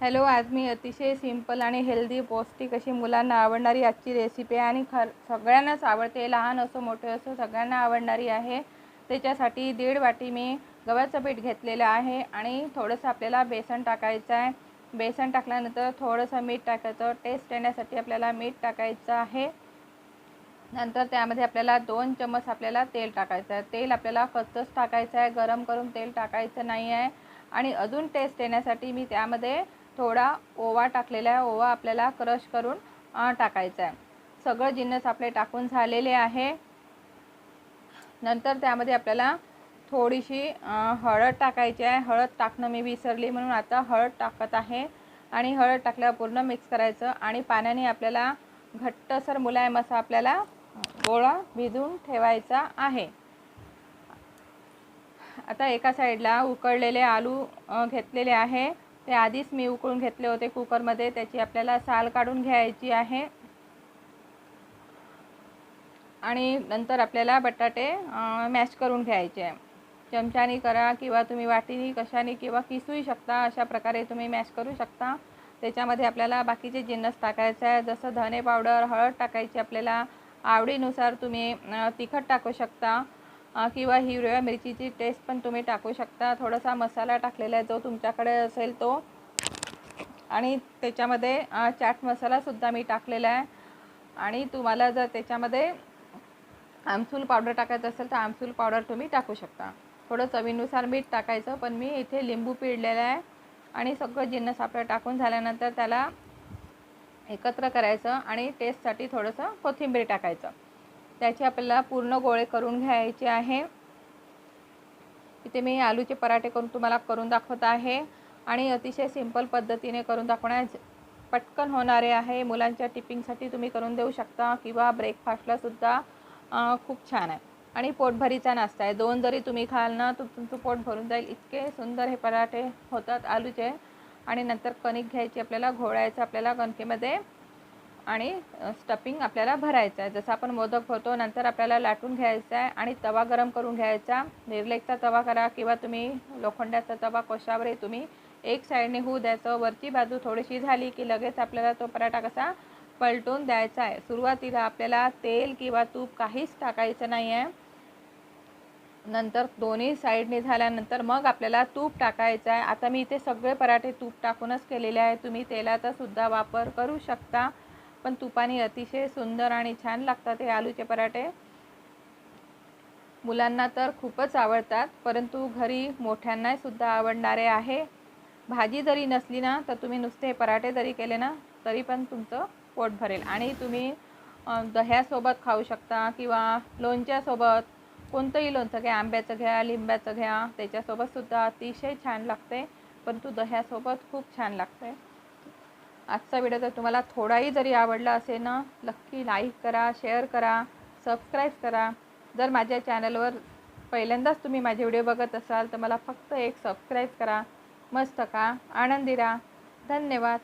Hello आज मी अतिशय simple आणि हेल्दी पौष्टिक अशी मुलांना आवडणारी आजची रेसिपी आहे आणि खर सगळ्यांनाच आवडते. लहान असो मोठे असो सगळ्यांना आवडणारी आहे. त्याच्यासाठी दीड वाटी मी गव्हाचं पीठ घेतलेलं आहे आणि थोडंसं आपल्याला बेसन टाकायचं आहे. बेसन टाकल्यानंतर थोडंसं मीठ टाकायचं. टेस्ट येण्यासाठी आपल्याला मीठ टाकायचं आहे. नंतर त्यामध्ये आपल्याला दोन चम्मच आपल्याला तेल टाकायचं आहे. तेल आपल्याला कच्चंच टाकायचं आहे. गरम करून तेल टाकायचं नाही आहे. आणि अजून टेस्ट येण्यासाठी मी त्यामध्ये थोडा ओवा टाकलेला आहे. ओवा आपल्याला क्रश करून टाकायचा आहे. सगळं जिन्नस आपले टाकून झालेले आहे. नंतर त्यामध्ये आपल्याला थोडीशी हळद टाकायची आहे. हळद टाकणं मी विसरली म्हणून आता हळद टाकत आहे. आणि हळद टाकल्यावर पूर्ण मिक्स करायचं आणि पाण्याने आपल्याला घट्टसर मुलायम असा आपल्याला गोळा भिजून ठेवायचा आहे. आता एका साईडला उकळलेले आलू घेतलेले आहे. ते आधीच मी उकळून घेतले होते कुकरमध्ये. त्याची आपल्याला साल काढून घ्यायची आहे. आणि नंतर आपल्याला बटाटे मॅश करून घ्यायचे. आहे चमच्यानी करा किंवा तुम्ही वाटीनी कशाने किंवा किसूही शकता अशा प्रकारे तुम्ही मॅश करू शकता. त्याच्यामध्ये आपल्याला बाकीचे जिन्नस टाकायचे आहे. जसं धने पावडर हळद टाकायची आपल्याला आवडीनुसार तुम्ही तिखट टाकू शकता. किंवा हिरव्या मिरचीची टेस्ट पण तुम्ही टाकू शकता. थोडासा मसाला टाकलेला आहे जो तुमच्याकडे असेल तो. आणि त्याच्यामध्ये चाट मसालासुद्धा मी टाकलेला आहे. आणि तुम्हाला जर त्याच्यामध्ये आमसूल पावडर टाकायचं असेल तर आमसूल पावडर तुम्ही टाकू शकता. थोडं चवीनुसार मीठ टाकायचं पण मी इथे लिंबू पिळलेलं आहे. आणि सगळं जिन्नस आपलं टाकून झाल्यानंतर त्याला एकत्र करायचं आणि टेस्टसाठी थोडंसं कोथिंबीर टाकायचं. त्याचे आपल्याला पूर्ण गोळे करून घ्यायचे आहे. इथे मी आलूचे पराठे करून तुम्हाला करून दाखवत आहे. आणि अतिशय सिंपल पद्धतीने करून दाखवण्यास पटकन होणारे आहे. मुलांच्या टिपिंगसाठी तुम्ही करून देऊ शकता किंवा ब्रेकफास्टलासुद्धा खूप छान आहे. आणि पोटभरीचा नाश्ता आहे. दोन जरी तुम्ही खाल ना तर तुमचं पोट भरून जाईल. इतके सुंदर हे पराठे होतात आलूचे. आणि नंतर कणिक घ्यायची आपल्याला घोळायचं आपल्याला कणकेमध्ये. आणि स्टफिंग आपल्याला भरायचं आहे. जसं आपण मोदक भरतो नंतर आपल्याला लाटून घ्यायचं आहे आणि तवा गरम करून घ्यायचा. निर्लेकचा तवा करा किंवा तुम्ही लोखंडाचा तवा कशावरही तुम्ही एक साईडने होऊ द्यायचं. वरची बाजू थोडीशी झाली की लगेच आपल्याला तो पराठा कसा पलटून द्यायचा आहे. सुरुवातीला आपल्याला तेल किंवा तूप काहीच टाकायचं नाही आहे. नंतर दोन्ही साईडने झाल्यानंतर मग आपल्याला तूप टाकायचं आहे. आता मी इथे सगळे पराठे तूप टाकूनच केलेले आहे. तुम्ही तेलाचा सुद्धा वापर करू शकता. पण तुपाने अतिशय सुंदर आणि छान लागतात हे आलूचे पराठे. मुलांना तर खूपच आवडतात परंतु घरी मोठ्यांना सुद्धा आवडणारे आहे. भाजी जरी नसली ना तर तुम्ही नुसते पराठे जरी केले ना तरी पण तुमचं पोट भरेल. आणि तुम्ही दह्यासोबत खाऊ शकता किंवा लोणच्यासोबत कोणतंही लोणचं घ्या आंब्याचं घ्या लिंब्याचं घ्या त्याच्यासोबतसुद्धा अतिशय छान लागते परंतु दह्यासोबत खूप छान लागते. आजचा व्हिडिओ जर तुम्हाला थोडाही जरी आवडला असेल ना नक्की लाईक करा शेअर करा सबस्क्राईब करा. जर माझ्या चॅनलवर पहिल्यांदाच तुम्ही माझे व्हिडिओ बघत असाल तर मला फक्त एक सबस्क्राईब करा. मस्त का? आनंदी राहा. धन्यवाद.